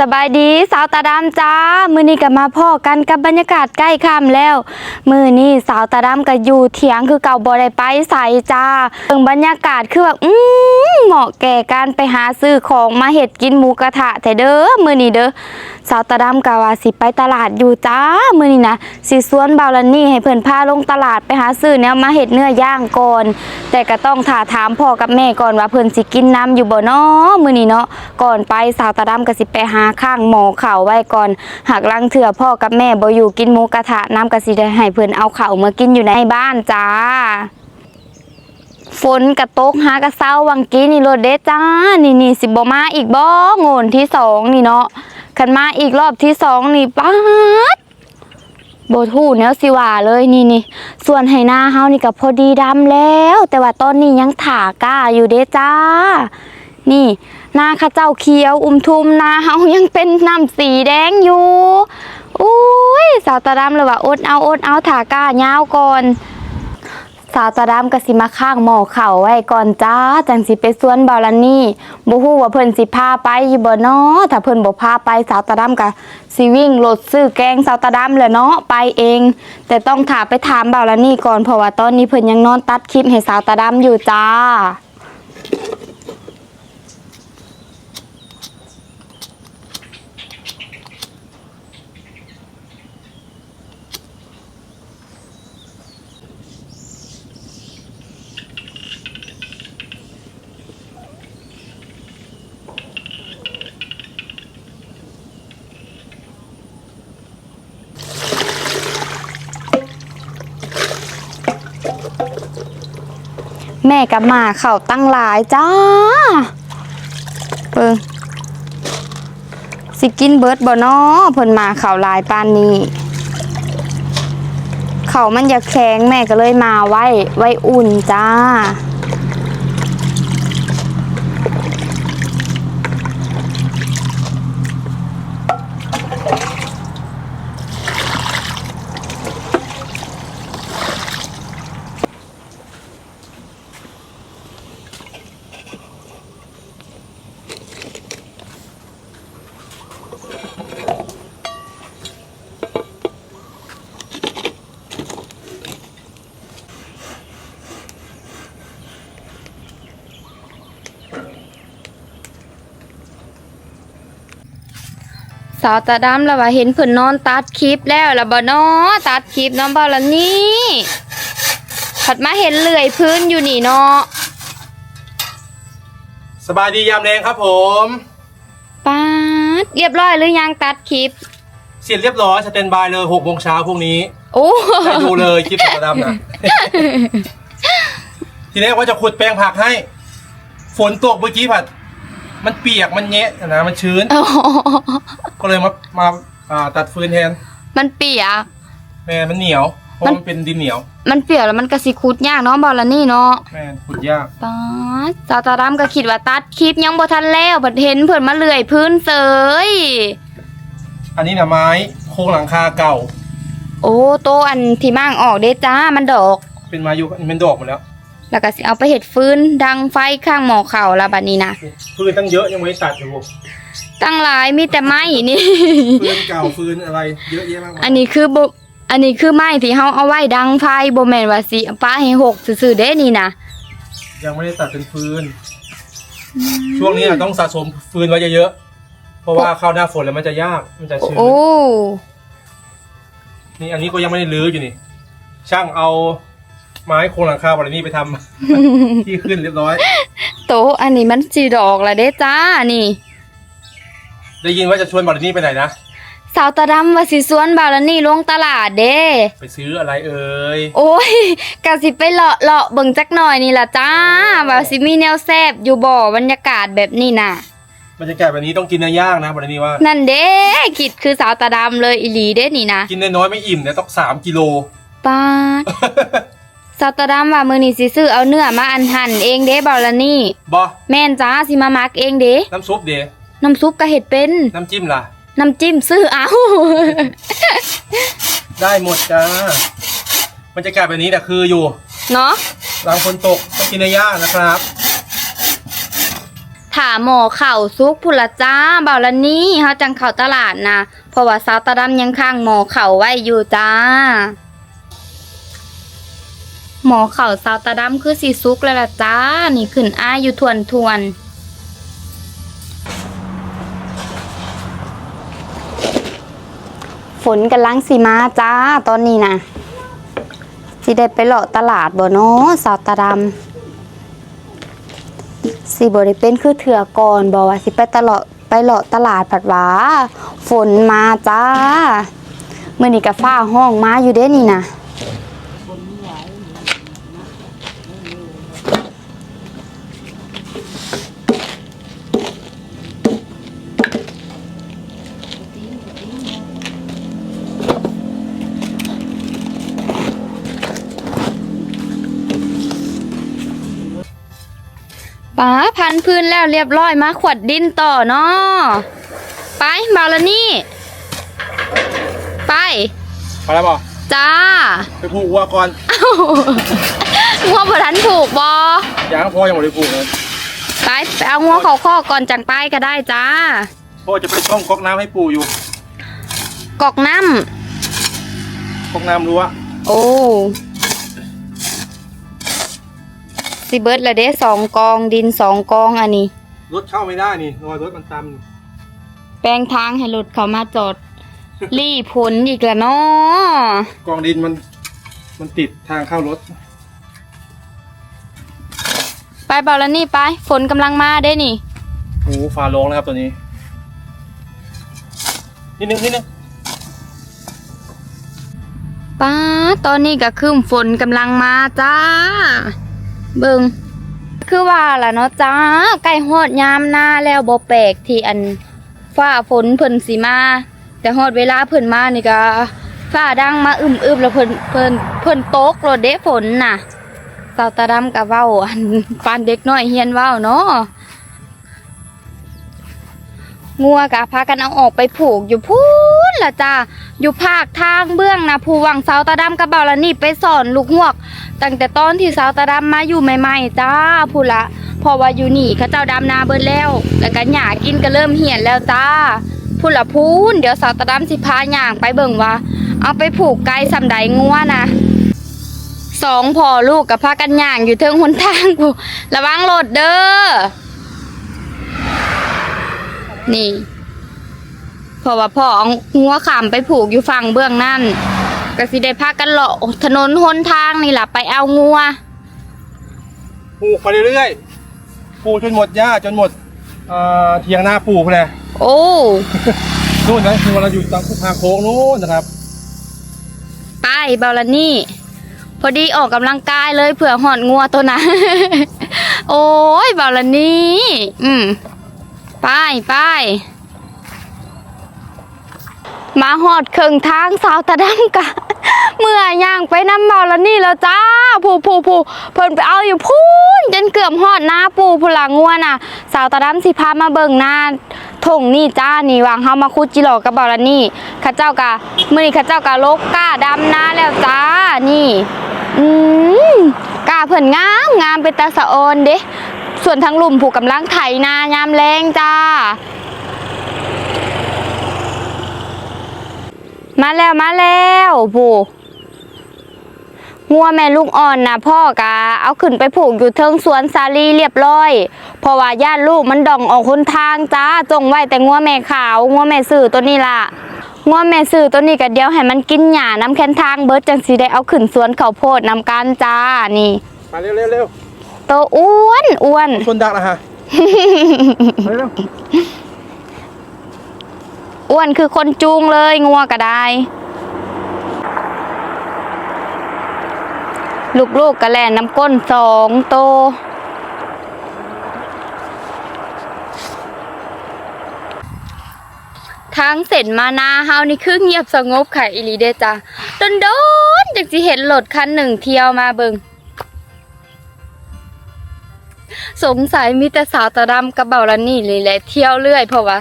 สบายดีสาวตาดำจ้า มือนี้ก็มาพ่อกันกับบรรยากาศใกล้ค่ำแล้ว มือนี้สาวตาดำก็อยู่เถียงคือเก่าบ่ได้ไปใส่จ้าเบิ่งบรรยากาศคือแบบอืมเหมาะแก่การไปหาซื้อของมาเฮ็ดกินหมูกระทะแต่เด้อมือนี้เด้อสาวตาดำก็ว่าสิไปตลาดอยู่จ้า มือนี้นะสิสวนบาลานี่ให้เพิ่นพาลงตลาดไปหาซื้อแนวมาเฮ็ดเนื้อย่างก่อนแต่ก็ต้องถาถามพ่อกับแม่ก่อนว่าเพิ่นสิกินน้ำอยู่บ่เนาะมือนี้เนาะก่อนไปสาวตาดำก็สิไปหาข้างหมอเข่าไว้ก่อนหากลังเถื่อพ่อกับแม่บ่อยู่กินหมูกระทะน้ำก็สิได้ให้เพิ่นเอาเข้ามากินอยู่ในบ้านจ้า ฝนกระตกหากระเซ้าวังกี้นี่รถเด้จ้า นี่นี่สิบ่มาอีกบ่โงนที่สองนี่เนาะคันมาอีกรอบที่สองนี่ป๊าดโบทูแนวสิว่าเลยนี่นี่ส่วนไหหน้าเฮานี่ก็พอดีดำแล้ว แต่ว่าตอนนี้ยังถาก้าอยู่เด้จ้า นี่ หน้าข้าเจ้าเขียวอุ้มทุมนาเฮายังเป็นน้ำสีแดงอยู่อุ้ยสาวตาดำเลยว่าอดเอาอดเอาถาก้ายาก่อนสาวตาดำก็สิมาข้างหมอเข่าไว้ก่อนจ้าจังสิไปสวนบาลานี่บ่ฮู้ว่าเพิ่นสิพาไปอยู่บ่เนาะถ้าเพิ่นบ่พาไปสาวตาดำก็สิวิ่งรถซื้อแกงสาวตาดำแหละเนาะไปเอง แต่ต้องถามไปถามบาลานี่ก่อนเพราะว่าตอนนี้เพิ่นยังนอนตัดคลิปให้สาวตาดำอยู่จ้า แม่กับหมาเข่าตั้งหลายจ้าเปิงสิกินเบิร์ดบ่นอเพิ่นมาเข่าลายปานนี้ เข่ามันอยากแข็งแม่ก็เลยมาไว้ ไว้อุ่นจ้า สาวตาดำแล้วว่าเห็นเพิ่นนอนตัดคลิปแล้วแล้วบ่นอตัดคลิปน้องบ่าวละนี่ผัดมาเห็นเลื่อยพื้นอยู่นี่เนาะสบายดียามแรงครับผมป๊าดเรียบร้อยหรือยังตัดคลิป เสร็จเรียบร้อยสแตนบายเลยหกโมงเช้าพรุ่งนี้โอ้ได้ดูเลยคลิปของดำนะ ทีแรกว่าจะขุดแปลงผักให้ ฝนตกเมื่อกี้ผัด มันเปียกมันแงะนะมันชื้น ก็เลยมามาอ่าตัดฟืนแทนมันเปียก แม่มันเหนียวเพราะมัน มันเป็นดินเหนียวมันเปียกแล้วมันก็สิคุดยากเนาะบ่าวละนี่เนาะแม่ขุดยากป๊าดสาวตาดำก็คิดว่าตัดคลิปยังบ่ทันแล้วบัดเห็นเพิ่นมาเลื่อยพื้นเสยอันนี้นะไม้โครงหลังคาเก่า โอ้โตอันที่มั่งออกเด้จ้ามันดอก เป็นไม้อยู่เป็นดอกหมดแล้วแล้วก็สิเอาไปเห็ดฟืนดังไฟข้างหมอเข่าละบัดนี้นะฟืนตั้งเยอะยังไม่ได้ตัดอยู่ ตั้งหลายมีแต่ไม้นี่ ฟืนเก่าฟืนอะไรเยอะแยะมากมายอันนี้คือบ่อันนี้คือไม้ที่เฮาเอาไว้ดังไฟบ่แม่นว่าสิเอาป้าให้หกซื่อๆเด้นี่นะยังไม่ได้ตัดเป็นฟืน ช่วงนี้อะต้องสะสมฟืนไว้เยอะๆเพราะว่าเข้าหน้าฝนแล้วมันจะยากมันจะชื้น โอ้ นี่อันนี้ก็ยังไม่ได้รื้ออยู่นี่ ช่างเอาไม้โครงหลังคาวันนี้ไปทำ ที่ขึ้นเรียบร้อย โตอันนี้มันสิดอกละเด้จ้านี่ ได้ยินว่าจะชวนบอลนี่ไปไหนนะ สาวตาดำว่าสิสวนบาวลานี่ลงตลาดเด้ ไปซื้ออะไรเอ่ย โอ้ยกะสิไปเลาะเลาะเบิ่งจักหน่อยนี่ล่ะจ้าว่าสิมีแนวแซบอยู่บ่บรรยากาศแบบนี้น่ะ บรรยากาศแบบนี้ต้องกินเนื้อย่างนะบอลนี่ว่า นั่นเด้คิดคือสาวตาดำเลยอีหลีเด้นี่นะกินน้อยๆไม่อิ่มเนี่ยต้องสามกิโล ป้าด สาวตาดำว่ามือนี่สิซื้อเอาเนื้อมาอันหั่นเองเด้บอลานี่ บอแม่นจ้าสิมามักเองเด้น้ำซุปเด น้ำซุปก็เห็ดเป็น น้ำจิ้มล่ะ น้ำจิ้มซื้อเอา ได้หมดจ้าบรรยากาศแบบนี้แต่คืออยู่เนาะหลังฝนตกต้องกินเนื้อย่างนะครับถาหมอเข่าซุกพุนละจ้าเบาละนี้เฮาจังเข้าตลาดนะเพราะว่าสาวตาดำยังข้างหมอเข่าไว้อยู่จ้า หมอเข่าสาวตาดำคือสีซุกแล้วล่ะจ้า นี่ขึ้นอ้ายอยู่ทวนทวน ฝนกำลังสีมาจ้าตอนนี้นะสิได้ไปเลาะตลาดบ่เนาะสาวตาดำสิบ่ได้เป็นคือเถื่อก่อนบอกว่าสิไปตลาดไปเลาะตลาดผัดหวาฝนมาจ้าเมื่อนี้กับฟ้าห้องมาอยู่เด้นี่นะ ป๋าพันพื้นแล้วเรียบร้อยมาขวดดินต่อเนาะไปบาลนี่ ไปไปแล้วบอกจ้าไปผูกวัวก่อนงัวบ่ทันถูกบอยังพ่อยังไม่ได้ผูกเลยไปไปเอางัวเขาข้อก่อนจังไปก็ได้จ้า พ่อจะไปช่องก๊อกน้ำให้ปู่อยู่กอกน้ก๊อกน้ำรั้วำโอ้ สิเบิร์ดละเด้สองกองดินสองกองอันนี้ รถเข้าไม่ได้นี่รอยรถมันตแปลงทางให้รถเขามาจอด รี่ผลอีกแล้วเนาะำกองดินมัน มันติดทางเข้ารถ ไปบาลนี่ไป ฝนกำลังมาได้นี่ โอ้โหฟ้าร้องนะครับตัวนี้ นิดนึงนิดนึงป้าตอนนี้ก็คืมฝนกำลังมาจ้า เบิงคือว่าล่ะเนาะจ้าใกล้ฮอดยามหน้าแล้วบ่แปลกที่อันฟ้าฝนเพิ่นสิมา แต่ฮอดเวลาเพิ่นมานี่ก็ฟ้าดังมาอึมๆแล้วเพิ่นเพิ่นเพิ่นตกโลดเด้ฝนน่ะสาวตาดำก็เว้าอันปานเด็กน้อยเฮียนเว้าเนาะงัวกะพากันเอาออกไปผูกอยู่พูนล่ะจ้า อยู่ภาคทางเบื้องนะผู้วังสาวตาดำกับเบาละนี่ไปสอนลูกหวก ตั้งแต่ตอนที่สาวตาดำมาอยู่ใหม่ๆจ้าผู้ละเพอว่าอยู่นี่เขาเจ้าดำนาเบิดแล้ว แล้วก็หญ้ากินก็เริ่มเหี่ยนแล้วจ้าผู้ละพูนเดี๋ยวสาวตาดำสิพาหย่างไปเบิ่งว่า เอาไปผูกไก่สำใดงัวนะสองพ่อลูกกับพากันย่างอยู่เทิงหนทางผู้ระวังรถเด้อนี่ เพราะว่าพ่อเอางัวขามไปผูกอยู่ฝั่งเบื้องนั่นก็สิได้พากันเลาะถนนหนทางนี่แหละไปเอางัวปลูกไปเรื่อยๆปลูกจนหมดหญ้าจนหมดเอ่อเทียงหน้าปลูกเลยโอ้นู่นนะคือเราอยู่ตามคุกทางโค้งนู้นนะครับไปเบาละนี่ พอดีออกกำลังกายเลยเผื่อหอดงัวตัวนะโอ้ยเบาละนี่อืมไปไป มาหอดเครื่งทางสาวตะดำกะ เมื่อย่างไปน้ำเบาละนี่แล้วจ้าผู้ผู้ผู้เพิ่นไปเอาอยู่พูนจนเกือบหอดหน้าปูผู้หลังงัวน่ะ สาวตะดำสิพามาเบิ่งหน้าทงนี่จ้านี่วางเฮามาคุดจิหลอกกับเบาลนี่ข้าเจ้ากะมื้อนี้ข้าเจ้ากะลกก้าดำนาแล้วจ้านี่อืมก้าเพิ่นงามงามเป็นตาสะออนเด้ส่วนทางลุ่มผูกกำลังไถนายามแรงจ้า มาแล้วมาแล้วผู้งัวแม่ลูกอ่อนนะพ่อกะเอาขึ้นไปผูกอยู่เทิงสวนสาลีเรียบร้อย เพราะว่าญาติลูกมันด่องออกคนทางจ้าจงไว้แต่งัวแม่ขาวงัวแม่สื่อตัวนี้ล่ะงัวแม่สื่อตัวนี้ก็เดียวให้มันกินหญ้าน้ำแคนทางเบิดจังสีได้เอาขึ้นสวนข้าวโพดนำกันจ้านี่มาเร็วเร็วเร็วตัวอ้วนอ้วนชนดักนะฮะเร็ว อ้วนคือคนจูงเลยงัวก็ได้ลูกๆกกระแลนน้ำก้นสองโตทางเส้นมานาเฮานี่คือเงียบสงบค่ะอีหลีเดจ้ะโดนโดนๆจังสิเห็นรถคันหนึ่งเที่ยวมาเบิงสงสัยมีแต่สาวตาดำกับเบาลันนี่เลยแหละเที่ยวเรื่อยเพราะว่า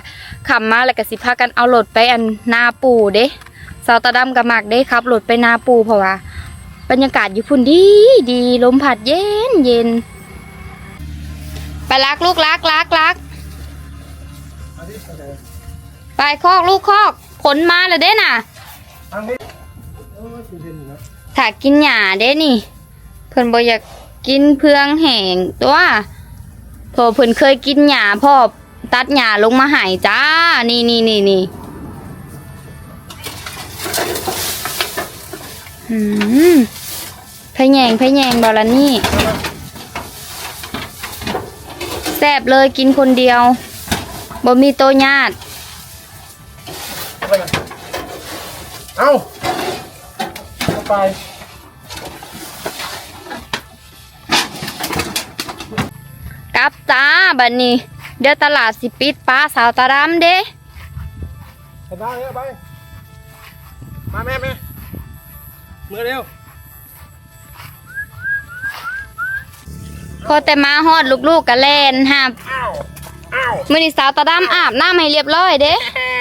ขับมาแล้วก็สิพากันเอารถไปอันนาปูเด้สาวตาดำกับหมากเด้ครับรถไปนาปูเพราะว่า บรรยากาศอยู่พุ่นดีดีลมพัดเย็นเย็นไปลักลูกลักลักลักไปคอกลูกคอกผลมาแล้วเด้น่ะเอาดิโอ้ยกินเย็นอยู่นะถ้ากินหญ้าเด้นี่ เพิ่นบ่อยากกินเพืองแห้งตัวพอเพิ่นเคยกินหญ้าพ่อ ตัดหญ้าลงมาให้จ้า นี่นี่นี่นี่หืมพะแยงพะแยงบอละนี่แซ่บเลยกินคนเดียวบ่มีโตญาติเอาไปเลยเอาเอาไปกลับจ้าบัดนี้ เดี๋ยวตลาดสิปิดป้าสาวตาดำเด้ไปได้เอาไป มาแม่แม่มือเร็ว พอแต่มาฮอดลูกๆกะแลนหาบอ้าว อ้าวมื้อนี้สาวตาดำอาบน้ำให้เรียบร้อยเด้แฮ่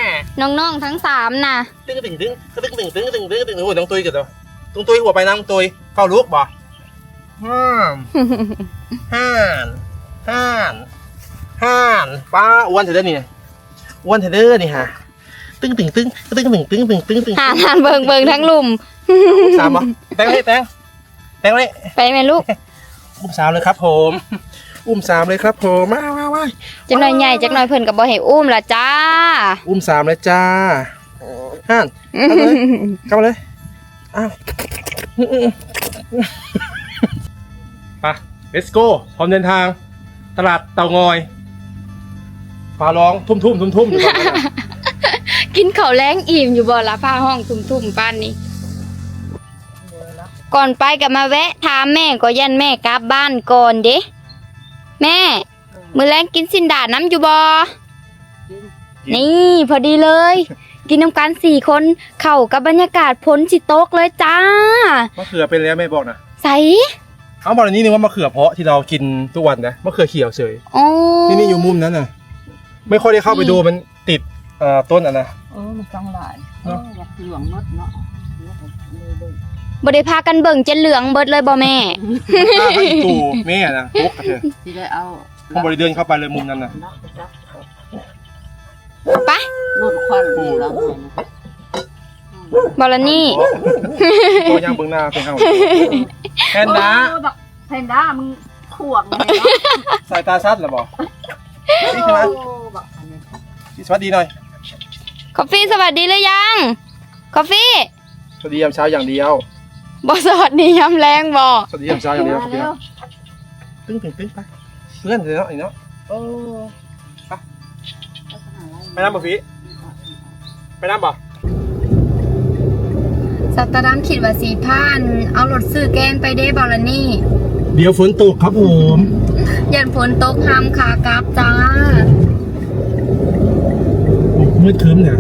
น้องๆทั้งสามน่ะ ตึ้งตึ้งตึ้งตึ้งตึ้งตึ้งตึ้งตึ้งตึ้งโอ้ยน้องตุยกันตัวน้องตุยหัวไปนะน้องตุยเฝ้าลูกบ่ห้ามห้านห้าน ห้านป้าอ้วนเถอะเด้อนี่อ้วนเถอะเด้อนี่ฮะตึ้งตึ้งตึ้งตึ้งตึ้งตึ้งตึ้งตึ้งตึ้งหาทานเบิงเบิงทั้งลุมสามบ่แตงเลยแตงแตงเลยไปไหมลูก อุ้มสามเลยครับ ผม อุ้มสามเลยครับ ผมมามามาจักหน่อยใหญ่จักหน่อยเพิ่นก็บ่ให้อุ้มล่ะจ้า อุ้มสามเลยจ้าห้านเข้ามาเลยเข้ามาเลยอ้าวไป let's go พร้อมเดินทาง ตลาดเตางอย ฟ้าร้องทุ่มทุ่มทุ่มทุ่มอยู่บ้านนะกินข้าวแรงอิ่มอยู่บ่ล่ะผ้าห้องทุ่มๆป้านนี้ ก่อนไปก็มาแวะถามแม่ก็ยันแม่กลับบ้านก่อนเด้แม่ มื้อแรงกินสินดาดน้ำอยู่บ่นี่พอดีเลย กินน้ำกันสี่คนเข้ากับบรรยากาศพ้นสิโต๊กเลยจ้า มะเขือเป็นแล้วแม่บอกนะใสเอาบอกอันนี้นึงว่ามะเขือเพาะที่เรากินทุกวันนะมะเขือเขียวเฉย โอ้นี่นี่อยู่มุมนั้นน่ะ ไม่ค่อยได้เข้าไปดูมันติดเอ่อต้นอะนะ เออมันต้องหลายเอออยากเหลืองมดเนาะแล้วก็เลยเลยบ่ได้พากันเบิ่งเจนเหลืองเบิดเลยบ่แม่ ข้าก็อีตูแม่นะพกกระเทยที่ได้เอาผมบริเดินเข้าไปเลยมุมนั้นน่ะนักไปจับไปรุ่นควันนี่แล้วไงบอลนี่ตัวยางเบื้องหน้าเป็นเฮาแพนด้าโอ้บักแพนด้ามึงข่วงเลยเนาะสายตาชัดเหรอบอก นี่ใช่ไหมโอ้บักอันนี้พี่สวัสดีหน่อยคอฟฟี่สวัสดีหรือยัง คอฟฟี่สวัสดียามเช้าอย่างเดียวบอสวัสดียามแรงบอสวัสดียามเช้าอย่างเดียวครับมาพี่แล้วตึ้งตึ้งตึ้งไปเพื่อนเลยเนาะไอ้เนาะโอ้ไปน้ำบ่พี่ไปน้ำบ่สัตว์ดำคิดว่าสีผ่านเอารถซื้อแกงไปเด้บอลนี่ เดี๋ยวฝนตกครับผม ยันฝนตกห้ามขากลับจ้ามืดครึ้มเนี่ย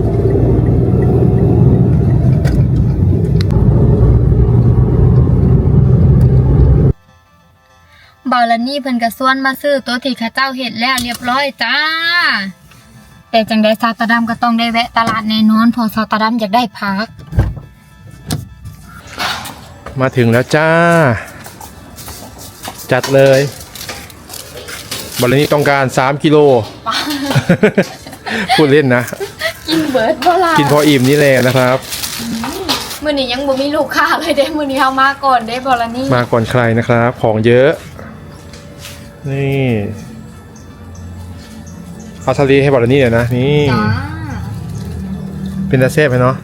บอลนี่เพิ่นกระส่วนมาซื้อตัวที่เข้าเจ้าเห็ดแล้วเรียบร้อยจ้า แต่จังได้ซาตาดำก็ต้องได้แวะตลาดแน่นอนเพอซาตาดำอยากได้พัก มาถึงแล้วจ้า จัดเลย บอลนี้ต้องการ 3 กิโล พูดเล่นนะ กินเบิร์ดบ่ล่ะกินพออิ่มนี่แหละนะครับ มื้อนี้ยังบ่มีลูกค้าเลยเด้มื้อนี้เฮามาก่อนเด้บอลนี่มาก่อนใครนะครับ ของเยอะ นี่เอาทะเลให้บอลนี่หน่อยนะนี่จ้าเป็นตาเซฟไหมเนาะ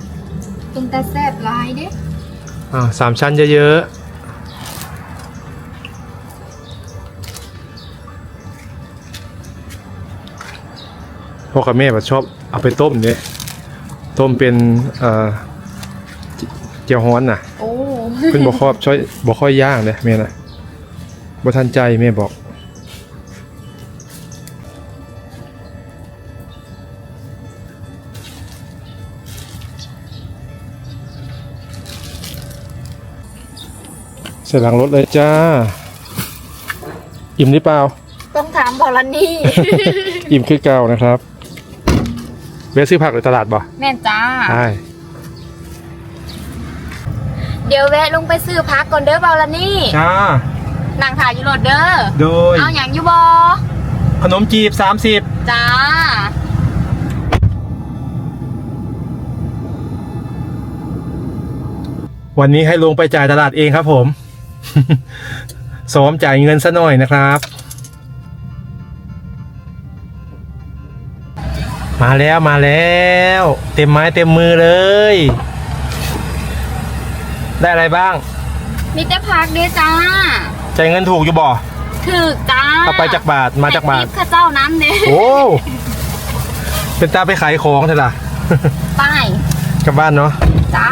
เป็นตาแซ่บหลายเด้อ่าสามชั้นเยอะๆ พ่อกับแม่แบบชอบเอาไปต้มเนี่ยต้มเป็นเอ่อเจเจียวฮ้อนน่ะโอ้เพิ่นบอกครอบช่วยบอกค่อยย่างเลยแม่น่ะบ่ทันใจแม่บอกใส่หลังรถเลยจ้า อิ่มหรือเปล่า ต้องถามบอลนี่ อิ่มคือเก่านะครับ เวะซื้อผักหรือตลาดบ่แม่นจ้า ใช่เดี๋ยวแวะลงไปซื้อพักก่อนเด้อบอลนี่จ้านั่งถ่ายอยู่รถเด้อ โดย เอาหยังอยู่บอขนมจีบสามสิบจ้า วันนี้ให้ลงไปจ่ายตลาดเองครับผม ซ้อมจ่ายเงินซะหน่อยนะครับ มาแล้วมาแล้ว เต็มไม้เต็มมือเลย ได้อะไรบ้างมีแต่พักเด้อจ้าจ่ายเงินถูกอยู่บ่ถึกจ้าเอาไปจากบาทมาจากบาทแม่ติ๊ข้าเจ้าน้ำเด้โอ้เป็นตาไปขายของเถอะล่ะไปกลับบ้านเนาะจ้า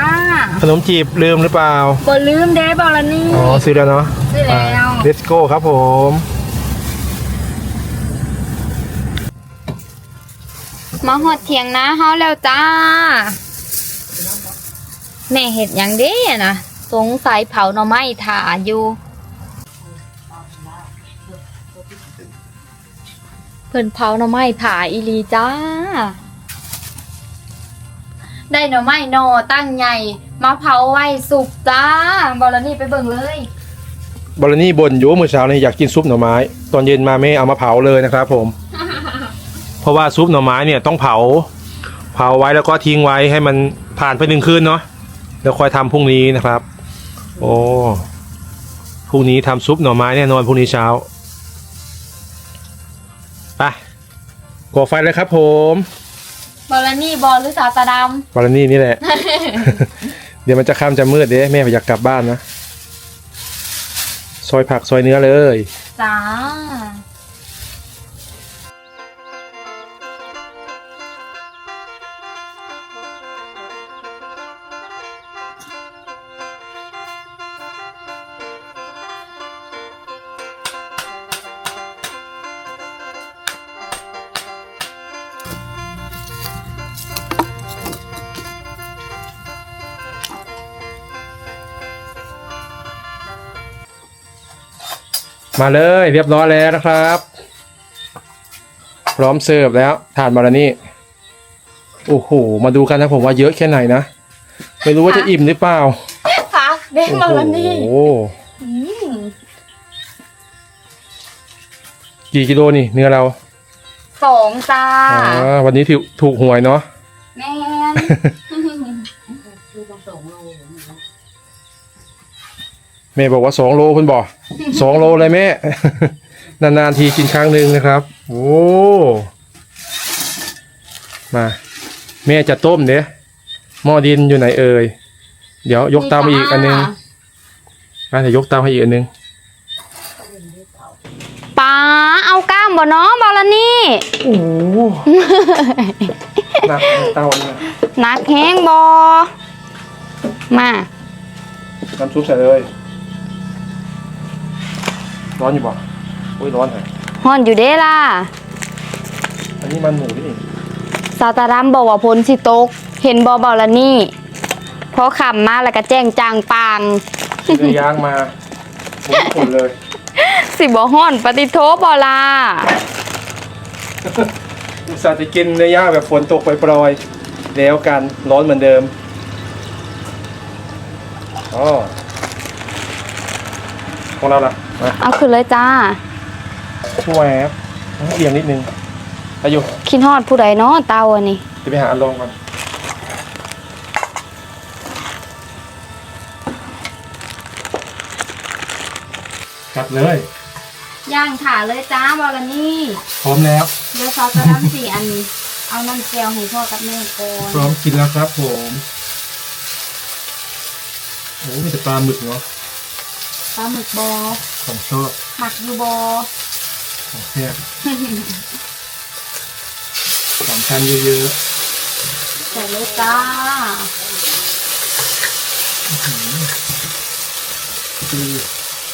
ขนมจีบลืมหรือเปล่าบ่ลืมเด้บอลนี่อ๋อซื้อแล้วเนาะซื้อแล้วเลสโก้ครับผม มาหอดเถียงนาเฮาแล้วจ้า แม่เห็ดหยังเด้นะสงสัยเผาหน่อไม้ถ่าอยู่ เพิ่นเผาหน่อไม้ถ่าอีลีจ้า ได้หน่อไม้หนอตั้งใหญ่มาเผาไว้สุกจ้าบอลนี่ไปเบิ่งเลยบอลนี่บนอยู่เมื่อเช้านี้อยากกินซุปหน่อไม้ ตอนเย็นมาไม่เอามาเผาเลยนะครับผม ราะว่าซุปหน่อไม้เนี่ยต้องเผา เผาไว้แล้วก็ทิ้งไว้ให้มันผ่านไปหนึ่งคืนเนาะแล้วค่อยทำพรุ่งนี้นะครับ โอ้พรุ่งนี้ทำซุปหน่อไม้แน่นอนพรุ่งนี้เช้าไปก่อไฟเลยครับผมบอลนี่บอลหรือสาวตาดบอลนี่นี่แหละ เดี๋ยวมันจะค่ำจะมืดเด้แม่อยากกลับบ้านนะ ซอยผักซอยเนื้อเลยำจ้า มาเลยเรียบร้อยแล้วนะครับ พร้อมเสิร์ฟแล้วทานมาแล้วนี่โอ้โหมาดูกันนะผมว่าเยอะแค่ไหนนะไม่รู้ว่าจะอิ่มหรือเปล่าพักเด้บอลนี่โอ้โหกี่กิโลนี่เนื้อเราสองจ้าอ่าวันนี้ถูกถูกหวยเนาะแม่น คือต้องส่งโล แม่บอกว่าสองโลเพิ่นบอกสองโลเลยแม่ นานๆทีกินครั้งหนึ่งนะครับ โอ้มา แม่จะต้มเนี่ยหม้อดินอยู่ไหนเอ่ยเดี๋ยวยกเตามาอีกอันนึงอะเดี๋ยวยกเตาให้อีกอันนึงป้าเอาก้ามบ่เนาะบอลนี่โอ้โหหนักเตาเนี่ยหนักแห้งบอมาน้ำซุปใส่เลย ร้อนอยู่บ่อุ้ยร้อนเหรอฮอนอยู่เด้ล่ะ อันนี้มันหมูนี่ซาตารัมบอกว่าพลสิตก เห็นบอบอลนี่เพราะขำมาแล้วก็แจ้งจางปาง เนื้อย่างมาหมูทุกคนเลย สิบอฮอนปฏิโทบอลาอุตส่าห์จะกินเนื้อย่างแบบฝนตกปล่อยๆแล้วกันร้อนเหมือนเดิมอ๋อของเราล่ะมา เอาขึ้นเลยจ้าช่วยครับเอียงนิดนึงอายุคิดฮอดผู้ใดเนาะเตาอันนี้จะไปหาอันลงก่อนกลับเลยย่างขาเลยจ้าบอลนี่พร้อมแล้วเดี๋ยวซาตารัมสี่อันนี้ เอาน้ำแก้วให้พ่อกับแม่ก่อนพร้อมกินแล้วครับผมโอ้มีแต่ปลาหมึกเนาะ ปลาหมึกบอของชอบหมักอยู่บอของแซ่บสองชั้นเยอะใส่เลยจ้าๆคือ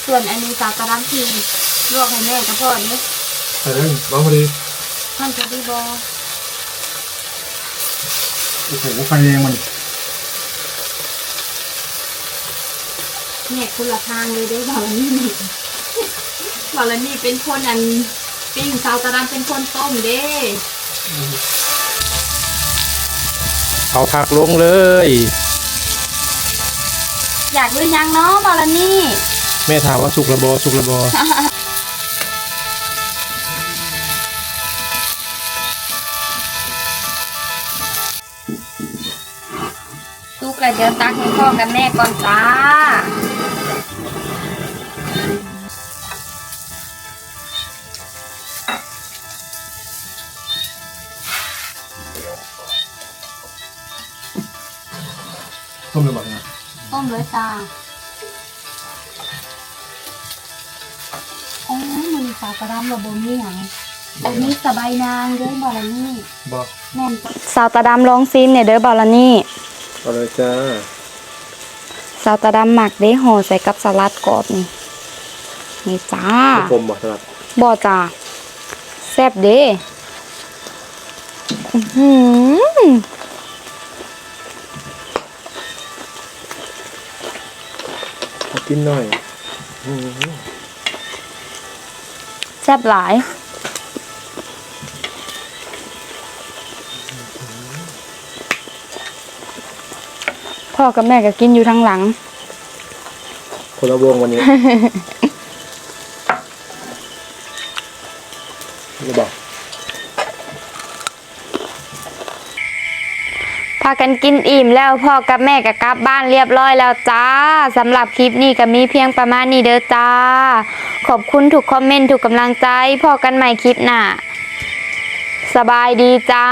ส่วนอันนี้ซาตารัมทีลวกให้แม่กับพ่อนี่ใส่เลยร้อนพอดีท่านจะดีบอโอ้โหไฟแรงมัน เนี่ยคุณละทางเลยได้อบอลนี่บอลนี่เป็นคนอันปิ้งซาวตะรันเป็นคนต้มเด้เอาผักลงเลย อยากหรือยังเนาะบอลนี่แม่ถามว่าสุกระบอสุกระบอสุกระเดี๋ยวตักให้พ่อกับแม่ก่อนจ้า ต้มเลยบอกนะต้มเลยจ้าโอ้ยมันปลากระดำระบมีหยังอันนี้สบายนางเด้อบอลนี่บอกแม่นสาวตาดำลองซีมเนี่ยเด้อบอลนี่เอาเลยจ้าสาวตาดำหมักเด้ห่อใส่กับสลัดกรอบนี่นี่จ้าคมบอกสลัดบอจ้าแซ่บเด้อื้อหือ กินหน่อยแซ่บหลาย พ่อกับแม่ก็กินอยู่ทางหลัง คนละวงวันนี้นี่บอก กันกินอิ่มแล้วพ่อกับแม่ก็กลับบ้านเรียบร้อยแล้วจ้าสำหรับคลิปนี้ก็มีเพียงประมาณนี้เด้อจ้า ขอบคุณทุกคอมเมนต์ทุกกำลังใจพ่อกันใหม่คลิปหน้าสบายดีจ้า